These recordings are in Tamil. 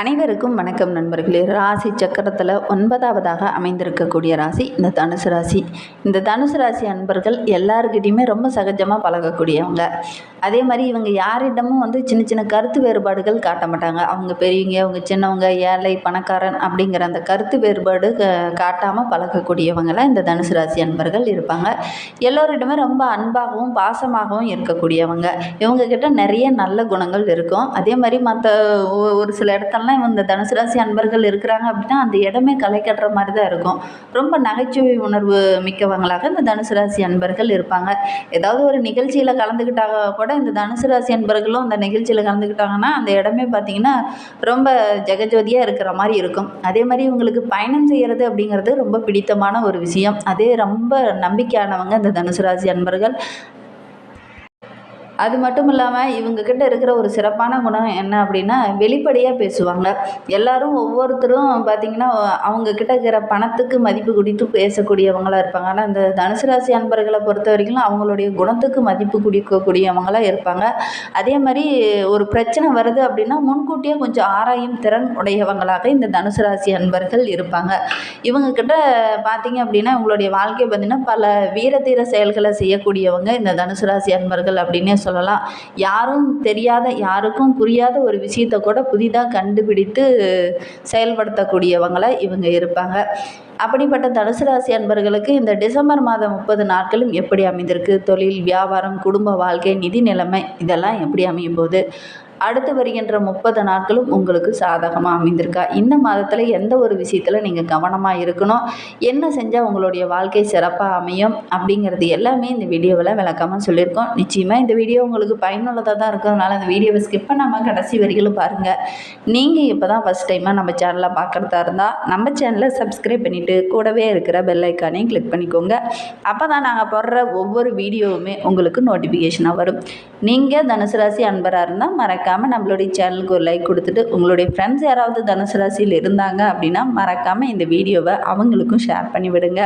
அனைவருக்கும் வணக்கம் நண்பர்களே. ராசி சக்கரத்தில் ஒன்பதாவதாக அமைந்திருக்கக்கூடிய ராசி இந்த தனுசு ராசி. இந்த தனுசு ராசி அன்பர்கள் எல்லாருக்கிட்டையுமே ரொம்ப சகஜமாக பழகக்கூடியவங்க. அதே மாதிரி இவங்க யாரிடமும் வந்து சின்ன சின்ன கருத்து வேறுபாடுகள் காட்ட மாட்டாங்க. அவங்க பெரியவங்க அவங்க சின்னவங்க ஏழை பணக்காரன் அப்படிங்கிற அந்த கருத்து வேறுபாடு காட்டாமல் பழகக்கூடியவங்களாம் இந்த தனுசு ராசி அன்பர்கள் இருப்பாங்க. எல்லோரிடமே ரொம்ப அன்பாகவும் பாசமாகவும் இருக்கக்கூடியவங்க. இவங்கக்கிட்ட நிறைய நல்ல குணங்கள் இருக்கும். அதே மாதிரி மற்ற ஒரு சில இடத்துல இடத்துலலாம் இந்த தனுசு ராசி அன்பர்கள் இருக்கிறாங்க அப்படின்னா அந்த இடமே களை கட்டுற மாதிரி தான் இருக்கும். ரொம்ப நகைச்சுவை உணர்வு மிக்கவங்களாக இந்த தனுசு ராசி அன்பர்கள் இருப்பாங்க. ஏதாவது ஒரு நிகழ்ச்சியில் கலந்துக்கிட்டாங்க கூட இந்த தனுசு ராசி அன்பர்களும் அந்த நிகழ்ச்சியில் கலந்துக்கிட்டாங்கன்னா அந்த இடமே பார்த்திங்கன்னா ரொம்ப ஜெகஜோதியாக இருக்கிற மாதிரி இருக்கும். அதே மாதிரி இவங்களுக்கு பயணம் செய்கிறது அப்படிங்கிறது ரொம்ப பிடித்தமான ஒரு விஷயம். அதே ரொம்ப நம்பிக்கையானவங்க இந்த தனுசு ராசி அன்பர்கள். அது மட்டும் இல்லாமல் இவங்கக்கிட்ட இருக்கிற ஒரு சிறப்பான குணம் என்ன அப்படின்னா வெளிப்படையாக பேசுவாங்க. எல்லாரும் ஒவ்வொருத்தரும் பார்த்திங்கன்னா அவங்கக்கிட்ட இருக்கிற பணத்துக்கு மதிப்பு குடித்து பேசக்கூடியவங்களாக இருப்பாங்க. ஆனால் இந்த தனுசு ராசி அன்பர்களை பொறுத்த வரைக்கும் அவங்களுடைய குணத்துக்கு மதிப்பு குடிக்கக்கூடியவங்களாக இருப்பாங்க. அதே மாதிரி ஒரு பிரச்சனை வருது அப்படின்னா முன்கூட்டியே கொஞ்சம் ஆராயும் திறன் உடையவங்களாக இந்த தனுசு ராசி அன்பர்கள் இருப்பாங்க. இவங்கக்கிட்ட பார்த்தீங்க அப்படின்னா இவங்களுடைய வாழ்க்கை பார்த்திங்கன்னா பல வீரதீர செயல்களை செய்யக்கூடியவங்க இந்த தனுசு ராசி அன்பர்கள் அப்படின்னே சொல்லலாம். யாரும் தெரியாத யாருக்கும் புரியாத ஒரு விஷயத்தை கூட புதிதாக கண்டுபிடித்து செயல்படுத்தக்கூடியவங்களை இவங்க இருப்பாங்க. அப்படிப்பட்ட தனுசு ராசி அன்பர்களுக்கு இந்த டிசம்பர் மாதம் முப்பது நாட்களும் எப்படி அமைந்திருக்கு? தொழில் வியாபாரம் குடும்ப வாழ்க்கை நிதி நிலைமை இதெல்லாம் எப்படி அமையும் போது? அடுத்து வருகின்ற முப்பது நாட்களும் உங்களுக்கு சாதகமாக அமைந்திருக்கா? இந்த மாதத்தில் எந்த ஒரு விஷயத்தில் நீங்கள் கவனமாக இருக்கணும்? என்ன செஞ்சால் உங்களுடைய வாழ்க்கை சிறப்பாக அமையும்? அப்படிங்கிறது எல்லாமே இந்த வீடியோவில் விளக்கமாக சொல்லியிருக்கோம். நிச்சயமாக இந்த வீடியோ உங்களுக்கு பயனுள்ளதாக தான் இருக்கிறதுனால இந்த வீடியோவை ஸ்கிப் பண்ணாமல் கடைசி வரிகளும் பாருங்கள் நீங்கள் இப்போ தான் ஃபஸ்ட் டைமாக நம்ம சேனலை பார்க்குறதா இருந்தால் நம்ம சேனலை சப்ஸ்கிரைப் பண்ணிவிட்டு கூடவே இருக்கிற பெல் ஐக்கானையும் கிளிக் பண்ணிக்கோங்க. அப்போ தான் நாங்கள் போடுற ஒவ்வொரு வீடியோவுமே உங்களுக்கு நோட்டிஃபிகேஷனாக வரும். நீங்கள் தனுசு ராசி அன்பராக இருந்தால் மறக்க மறக்காமல் நம்மளுடைய சேனலுக்கு ஒரு லைக் கொடுத்துட்டு உங்களுடைய ஃப்ரெண்ட்ஸ் யாராவது தனுசு ராசியில் இருந்தாங்க அப்படின்னா மறக்காமல் இந்த வீடியோவை அவங்களுக்கும் ஷேர் பண்ணி விடுங்க.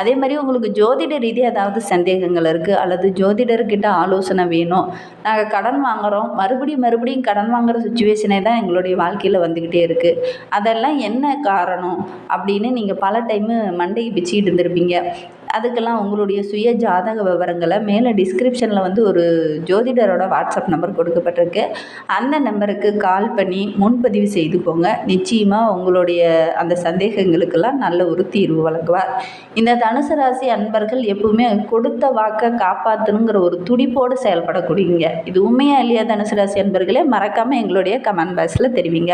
அதே மாதிரி உங்களுக்கு ஜோதிட ரீதியாக ஏதாவது சந்தேகங்கள் இருக்குது அல்லது ஜோதிடர்கிட்ட ஆலோசனை வேணும் நாங்கள் கடன் வாங்குகிறோம் மறுபடியும் மறுபடியும் கடன் வாங்குகிற சுச்சுவேஷனே தான் எங்களுடைய வாழ்க்கையில் வந்துக்கிட்டே இருக்குது அதெல்லாம் என்ன காரணம் அப்படின்னு நீங்கள் பல டைமு மண்டையை பிச்சுக்கிட்டு இருந்திருப்பீங்க. அதுக்கெல்லாம் உங்களுடைய சுய ஜாதக விவரங்களை மேலே டிஸ்கிரிப்ஷனில் வந்து ஒரு ஜோதிடரோட வாட்ஸ்அப் நம்பர் கொடுக்கப்பட்டிருக்கு. அந்த நம்பருக்கு கால் பண்ணி முன்பதிவு செய்துக்கோங்க நிச்சயமாக உங்களுடைய அந்த சந்தேகங்களுக்கெல்லாம் நல்ல ஒரு தீர்வு வழங்குவார். இந்த தனுசு ராசி அன்பர்கள் எப்பவுமே கொடுத்த வாக்கை காப்பாற்றணுங்கிற ஒரு துடிப்போடு செயல்படக்கூடியங்க இது உண்மையா இல்லையா தனுசு ராசி அன்பர்களே? மறக்காமல் எங்களுடைய கமெண்ட் பாக்ஸில் தெரிவிங்க.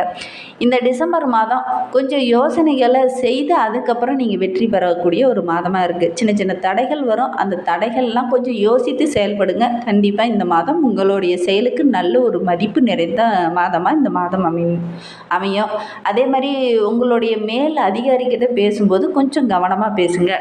இந்த டிசம்பர் மாதம் கொஞ்சம் யோசனைகளை செய்து அதுக்கப்புறம் நீங்கள் வெற்றி பெறக்கூடிய ஒரு மாதமாக இருக்குது சின்ன சின்ன தடைகள் வரும். அந்த தடைகள்லாம் கொஞ்சம் யோசித்து செயல்படுங்க. கண்டிப்பாக இந்த மாதம் உங்களுடைய செயலுக்கு நல்ல ஒரு மதிப்பு நிறைந்த மாதமாக இந்த மாதம் அமையும். அமையும். அதே மாதிரி உங்களுடைய மேல் அதிகாரிக்கிட்ட பேசும்போது கொஞ்சம் கவனமாக பேசுங்க.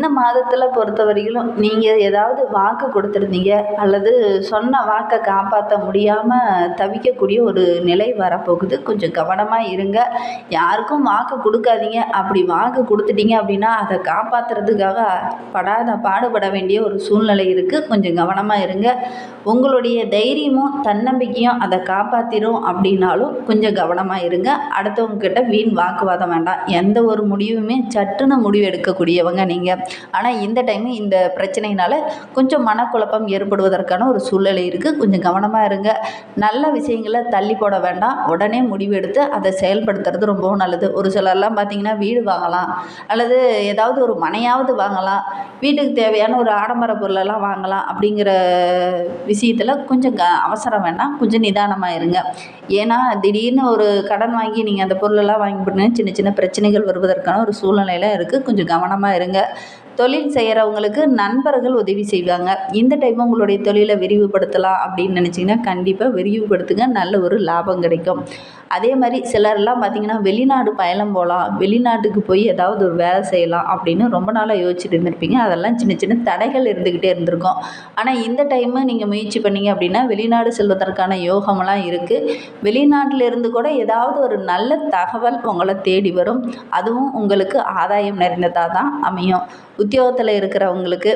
இந்த மாதத்தில் பொறுத்த வரையிலும் நீங்கள் ஏதாவது வாக்கு கொடுத்துருந்தீங்க அல்லது சொன்ன வாக்கை காப்பாற்ற முடியாமல் தவிக்கக்கூடிய ஒரு நிலை வரப்போகுது. கொஞ்சம் கவனமாக இருங்க. யாருக்கும் வாக்கு கொடுக்காதீங்க. அப்படி வாக்கு கொடுத்துட்டீங்க அப்படின்னா அதை காப்பாற்றுறதுக்காக படாத பாடுபட வேண்டிய ஒரு சூழ்நிலை இருக்குது கொஞ்சம் கவனமாக இருங்க. உங்களுடைய தைரியமும் தன்னம்பிக்கையும் அதை காப்பாற்றிடும் அப்படின்னாலும் கொஞ்சம் கவனமாக இருங்க. அடுத்தவங்க கிட்ட வீண் வாக்குவாதம் வேண்டாம். எந்த ஒரு முடிவுமே சட்டுன்னு முடிவு எடுக்கக்கூடியவங்க நீங்கள் ஆனால் இந்த டைமு இந்த பிரச்சனையினால கொஞ்சம் மனக்குழப்பம் ஏற்படுவதற்கான ஒரு சூழ்நிலை இருக்குது கொஞ்சம் கவனமாக இருங்க. நல்ல விஷயங்களை தள்ளி போட வேண்டாம். உடனே முடிவெடுத்து அதை செயல்படுத்துறது ரொம்பவும் நல்லது. ஒரு சிலர்லாம் பார்த்தீங்கன்னா வீடு வாங்கலாம். அல்லது ஏதாவது ஒரு மனையாவது வாங்கலாம். வீட்டுக்கு தேவையான ஒரு ஆடம்பர பொருளெல்லாம் வாங்கலாம் அப்படிங்கிற விஷயத்தில் கொஞ்சம் க அவசரம் வேண்டாம். கொஞ்சம் நிதானமாக இருங்க. ஏன்னா திடீர்னு ஒரு கடன் வாங்கி நீங்கள் அந்த பொருளெல்லாம் வாங்கி போட்டீங்கன்னா சின்ன சின்ன பிரச்சனைகள் வருவதற்கான ஒரு சூழ்நிலையெல்லாம் இருக்குது கொஞ்சம் கவனமாக இருங்க. தொழில் செய்கிறவங்களுக்கு நண்பர்கள் உதவி செய்வாங்க. இந்த டைம் உங்களுடைய தொழிலை விரிவுபடுத்தலாம் அப்படின்னு நினச்சிங்கன்னா கண்டிப்பாக விரிவுபடுத்துங்க. நல்ல ஒரு லாபம் கிடைக்கும். அதே மாதிரி சிலர்லாம் பார்த்திங்கன்னா வெளிநாடு பயணம் போகலாம் வெளிநாட்டுக்கு போய் ஏதாவது ஒரு வேலை செய்யலாம் அப்படின்னு ரொம்ப நாளாக யோசிச்சுட்டு இருந்திருப்பீங்க. அதெல்லாம் சின்ன சின்ன தடைகள் இருந்துக்கிட்டே இருந்திருக்கும். ஆனால் இந்த டைமு நீங்கள் முயற்சி பண்ணீங்க அப்படின்னா வெளிநாடு செல்வதற்கான யோகமெல்லாம் இருக்குது வெளிநாட்டிலிருந்து கூட ஏதாவது ஒரு நல்ல தகவல் உங்களை தேடி வரும். அதுவும் உங்களுக்கு ஆதாயம் நிறைந்ததாக தான் அமையும். உத்தியோகத்தில் இருக்கிறவங்களுக்கு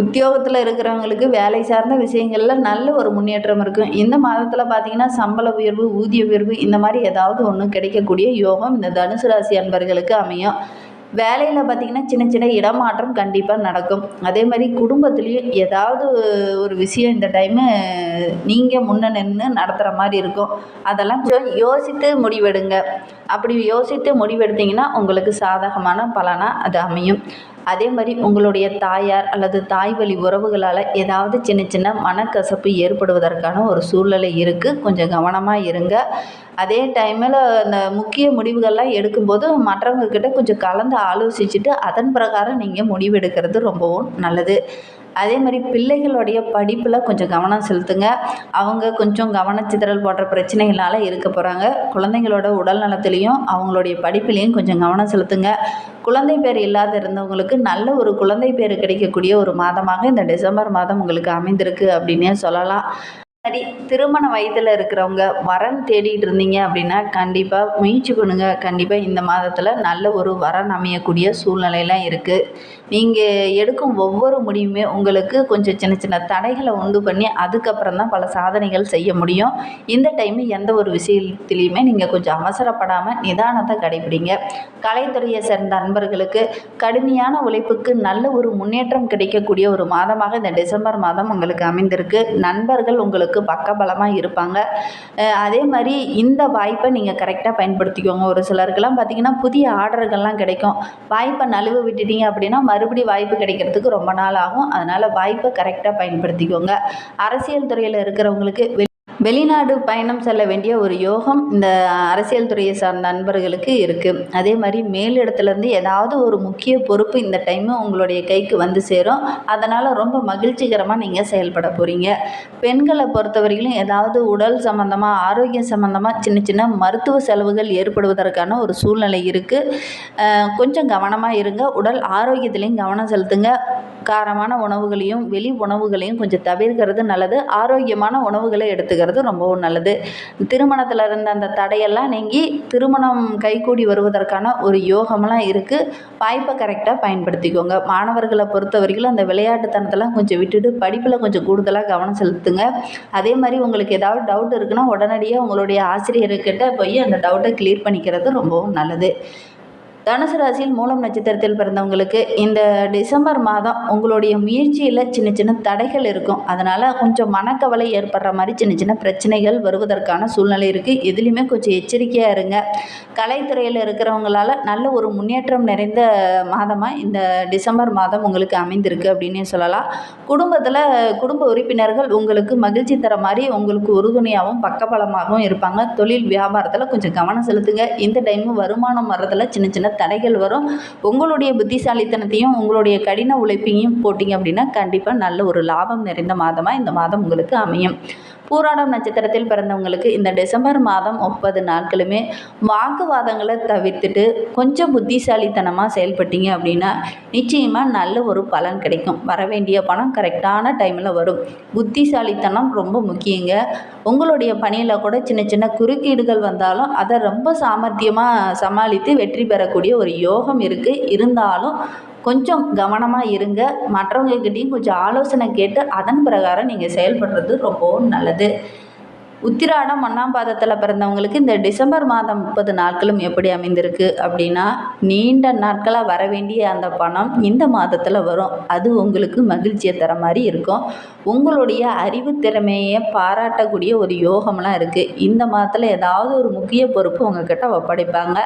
உத்தியோகத்தில் இருக்கிறவங்களுக்கு வேலை சார்ந்த விஷயங்களில் நல்ல ஒரு முன்னேற்றம் இருக்கும். இந்த மாதத்தில் பார்த்தீங்கன்னா சம்பள உயர்வு ஊதிய உயர்வு இந்த மாதிரி ஏதாவது ஒன்று கிடைக்கக்கூடிய யோகம் இந்த தனுசு ராசி அன்பர்களுக்கு அமையும். வேலையில் பார்த்தீங்கன்னா சின்ன சின்ன இடமாற்றம் கண்டிப்பாக நடக்கும். அதே மாதிரி குடும்பத்துலேயும் ஏதாவது ஒரு விஷயம் இந்த டைமு நீங்கள் முன்ன நின்று நடத்துகிற மாதிரி இருக்கும். அதெல்லாம் கொஞ்சம் யோசித்து முடிவெடுங்க. அப்படி யோசித்து முடிவெடுத்தீங்கன்னா உங்களுக்கு சாதகமான பலனாக அது அமையும். அதே மாதிரி உங்களுடைய தாயார் அல்லது தாய் வழி உறவுகளால் ஏதாவது சின்ன சின்ன மனக்கசப்பு ஏற்படுவதற்கான ஒரு சூழ்நிலை இருக்குது கொஞ்சம் கவனமாக இருங்க. அதே டைமில் அந்த முக்கிய முடிவுகள்லாம் எடுக்கும்போது மற்றவங்கக்கிட்ட கொஞ்சம் கலந்து ஆலோசிச்சுட்டு அதன் பிரகாரம் நீங்கள் முடிவெடுக்கிறது ரொம்பவும் நல்லது. அதே மாதிரி பிள்ளைகளுடைய படிப்பில் கொஞ்சம் கவனம் செலுத்துங்க. அவங்க கொஞ்சம் கவனச்சிதறல் போன்ற பிரச்சனைகளால் இருக்க போகிறாங்க குழந்தைங்களோட உடல் நலத்திலையும் அவங்களுடைய படிப்புலேயும் கொஞ்சம் கவனம் செலுத்துங்க. குழந்தை பேர் இல்லாத இருந்தவங்களுக்கு நல்ல ஒரு குழந்தை பேர் கிடைக்கக்கூடிய ஒரு மாதமாக இந்த டிசம்பர் மாதம் உங்களுக்கு அமைந்திருக்கு அப்படின்னே சொல்லலாம். சரி திருமண வயதில் இருக்கிறவங்க வரன் தேடிட்டு இருந்தீங்க அப்படின்னா கண்டிப்பாக முயற்சி பண்ணுங்கள் கண்டிப்பாக இந்த மாதத்தில் நல்ல ஒரு வரன் அமையக்கூடிய சூழ்நிலையெல்லாம் இருக்குது நீங்கள் எடுக்கும் ஒவ்வொரு முடிவுமே உங்களுக்கு கொஞ்சம் சின்ன சின்ன தடைகளை உண்டு பண்ணி அதுக்கப்புறம் தான் பல சாதனைகள் செய்ய முடியும். இந்த டைமு எந்த ஒரு விஷயத்துலையுமே நீங்கள் கொஞ்சம் அவசரப்படாமல் நிதானத்தை கடைபிடிங்க. கலைத்துறையை சேர்ந்த அன்பர்களுக்கு கடுமையான உழைப்புக்கு நல்ல ஒரு முன்னேற்றம் கிடைக்கக்கூடிய ஒரு மாதமாக இந்த டிசம்பர் மாதம் உங்களுக்கு அமைந்திருக்கு. நண்பர்கள் உங்களுக்கு உங்களுக்கு பக்கபலமாக இருப்பாங்க. அதே மாதிரி இந்த வாய்ப்பை நீங்கள் கரெக்டாக பயன்படுத்திக்கோங்க. ஒரு சிலருக்கெல்லாம் பார்த்தீங்கன்னா புதிய ஆர்டர்கள்லாம் கிடைக்கும். வாய்ப்பை நழுவ விட்டுட்டீங்க அப்படின்னா மறுபடியும் வாய்ப்பு கிடைக்கிறதுக்கு ரொம்ப நாள் ஆகும். அதனால் வாய்ப்பை கரெக்டாக பயன்படுத்திக்கோங்க. அரசியல் துறையில் இருக்கிறவங்களுக்கு வெளிநாடு பயணம் செல்ல வேண்டிய ஒரு யோகம் இந்த அரசியல் துறையை சார்ந்த நண்பர்களுக்கு இருக்குது அதே மாதிரி மேலிடத்துலேருந்து ஏதாவது ஒரு முக்கிய பொறுப்பு இந்த டைமு உங்களுடைய கைக்கு வந்து சேரும். அதனால் ரொம்ப மகிழ்ச்சிகரமாக நீங்கள் செயல்பட போகிறீங்க பெண்களை பொறுத்தவரையிலும் ஏதாவது உடல் சம்மந்தமாக ஆரோக்கியம் சம்மந்தமாக சின்ன சின்ன மருத்துவ செலவுகள் ஏற்படுவதற்கான ஒரு சூழ்நிலை இருக்குது கொஞ்சம் கவனமாக இருங்க. உடல் ஆரோக்கியத்திலையும் கவனம் செலுத்துங்க. காரமான உணவுகளையும் வெளி உணவுகளையும் கொஞ்சம் தவிர்க்கிறது நல்லது. ஆரோக்கியமான உணவுகளை எடுத்துக்கிறது ரொம்பவும் நல்லது. திருமணத்தில் இருந்த அந்த தடையெல்லாம் நீங்கி திருமணம் கைகூடி வருவதற்கான ஒரு யோகமெல்லாம் இருக்குது வாய்ப்பை கரெக்டாக பயன்படுத்திக்கோங்க. மாணவர்களை பொறுத்த வரைக்கும் அந்த விளையாட்டுத்தனத்தெல்லாம் கொஞ்சம் விட்டுட்டு படிப்பில் கொஞ்சம் கூடுதலாக கவனம் செலுத்துங்க. அதே மாதிரி உங்களுக்கு ஏதாவது டவுட் இருக்குன்னா உடனடியாக உங்களுடைய ஆசிரியர்கிட்ட போய் அந்த டவுட்டை கிளியர் பண்ணிக்கிறது ரொம்பவும் நல்லது. தனுசு ராசியில் மூலம் நட்சத்திரத்தில் பிறந்தவங்களுக்கு இந்த டிசம்பர் மாதம் உங்களுடைய முயற்சியில் சின்ன சின்ன தடைகள் இருக்கும். அதனால் கொஞ்சம் மனக்கவலை ஏற்படுற மாதிரி சின்ன சின்ன பிரச்சனைகள் வருவதற்கான சூழ்நிலை இருக்குது எதுலேயுமே கொஞ்சம் எச்சரிக்கையாக இருங்க. கலைத்துறையில் இருக்கிறவங்களால நல்ல ஒரு முன்னேற்றம் நிறைந்த மாதமாக இந்த டிசம்பர் மாதம் உங்களுக்கு அமைந்திருக்கு அப்படின்னே சொல்லலாம். குடும்பத்தில் குடும்ப உறுப்பினர்கள் உங்களுக்கு மகிழ்ச்சி தர மாதிரி உங்களுக்கு உறுதுணையாகவும் பக்கபலமாகவும் இருப்பாங்க. தொழில் வியாபாரத்தில் கொஞ்சம் கவனம் செலுத்துங்க. இந்த டைமு வருமானம் வர்றதில் சின்ன சின்ன தடைகள் வரும். உங்களுடைய புத்திசாலித்தனத்தையும் உங்களுடைய கடின உழைப்பையும் போட்டிங்க அப்படின்னா கண்டிப்பாக நல்ல ஒரு லாபம் நிறைந்த மாதமாக இந்த மாதம் உங்களுக்கு அமையும். பூராடம் நட்சத்திரத்தில் பிறந்தவங்களுக்கு இந்த டிசம்பர் மாதம் முப்பது நாட்களுமே வாக்குவாதங்களை தவிர்த்துட்டு கொஞ்சம் புத்திசாலித்தனமாக செயல்பட்டீங்க அப்படின்னா நிச்சயமாக நல்ல ஒரு பலன் கிடைக்கும். வர வேண்டிய பணம் கரெக்டான டைமில் வரும். புத்திசாலித்தனம் ரொம்ப முக்கியங்க. உங்களுடைய பணியில் கூட சின்ன சின்ன குறுக்கீடுகள் வந்தாலும் அதை ரொம்ப சாமர்த்தியமாக சமாளித்து வெற்றி பெறக்கூடிய ஒரு யோகம் இருக்குது இருந்தாலும் கொஞ்சம் கவனமாக இருங்க. மற்றவங்கக்கிட்டேயும் கொஞ்சம் ஆலோசனை கேட்டு அதன் பிரகாரம் நீங்கள் செயல்படுறது ரொம்பவும் நல்லது. உத்திராடம் ஒன்றாம் பாதத்தில் பிறந்தவங்களுக்கு இந்த டிசம்பர் மாதம் முப்பது நாட்களும் எப்படி அமைந்திருக்கு அப்படின்னா நீண்ட நாட்களாக வர வேண்டிய அந்த பணம் இந்த மாதத்தில் வரும். அது உங்களுக்கு மகிழ்ச்சியை தர மாதிரி இருக்கும். உங்களுடைய அறிவு திறமையை பாராட்டக்கூடிய ஒரு யோகம்லாம் இருக்குது இந்த மாதத்தில் ஏதாவது ஒரு முக்கிய பொறுப்பு உங்ககிட்ட ஒப்படைப்பாங்க.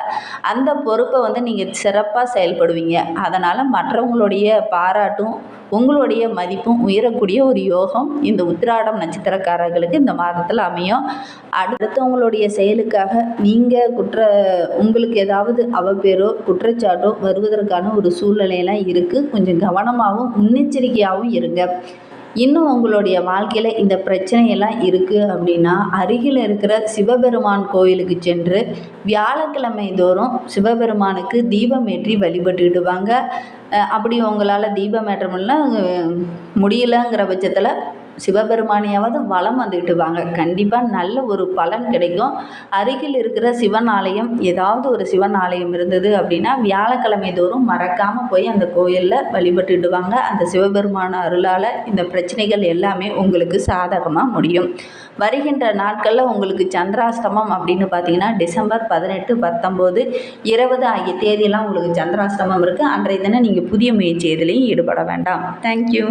அந்த பொறுப்பை வந்து நீங்கள் சிறப்பாக செயல்படுவீங்க. அதனால் மற்றவங்களுடைய பாராட்டும் உங்களுடைய மதிப்பும் உயரக்கூடிய ஒரு யோகம் இந்த உத்திராடம் நட்சத்திரக்காரர்களுக்கு இந்த மாதத்தில் அமையும். அடுத்தவங்களுடைய செயலுக்காக நீங்கள் குற்ற உங்களுக்கு ஏதாவது அவப்பேரோ குற்றச்சாட்டோ வருவதற்கான ஒரு சூழ்நிலையெல்லாம் இருக்குது கொஞ்சம் கவனமாகவும் முன்னெச்சரிக்கையாகவும் இருங்க. இன்னும் உங்களுடைய வாழ்க்கையில் இந்த பிரச்சனையெல்லாம் இருக்குது அப்படின்னா அருகில் இருக்கிற சிவபெருமான் கோயிலுக்கு சென்று வியாழக்கிழமை தோறும் சிவபெருமானுக்கு தீபம் ஏற்றி வழிபட்டுக்கிட்டு வாங்க. அப்படி உங்களால் தீபம் ஏற்ற முடியல முடியலங்கிற பட்சத்தில் சிவபெருமானையாவது வலம் வந்துக்கிட்டு வாங்க. கண்டிப்பாக நல்ல ஒரு பலன் கிடைக்கும். அருகில் இருக்கிற சிவன் ஆலயம் ஏதாவது ஒரு சிவன் ஆலயம் இருந்தது அப்படின்னா வியாழக்கிழமை தோறும் மறக்காமல் போய் அந்த கோயிலில் வழிபட்டுட்டு வாங்க. அந்த சிவபெருமான அருளால் இந்த பிரச்சனைகள் எல்லாமே உங்களுக்கு சாதகமாக முடியும். வருகின்ற நாட்களில் உங்களுக்கு சந்திராஷ்டமம் அப்படின்னு பார்த்தீங்கன்னா டிசம்பர் பதினெட்டு பத்தொம்போது இருபது ஆகிய தேதியெல்லாம் உங்களுக்கு சந்திராஷ்டமம் இருக்குது அன்றைய தினம் நீங்கள் புதிய முயற்சி எதுலேயும் ஈடுபட வேண்டாம். தேங்க்யூ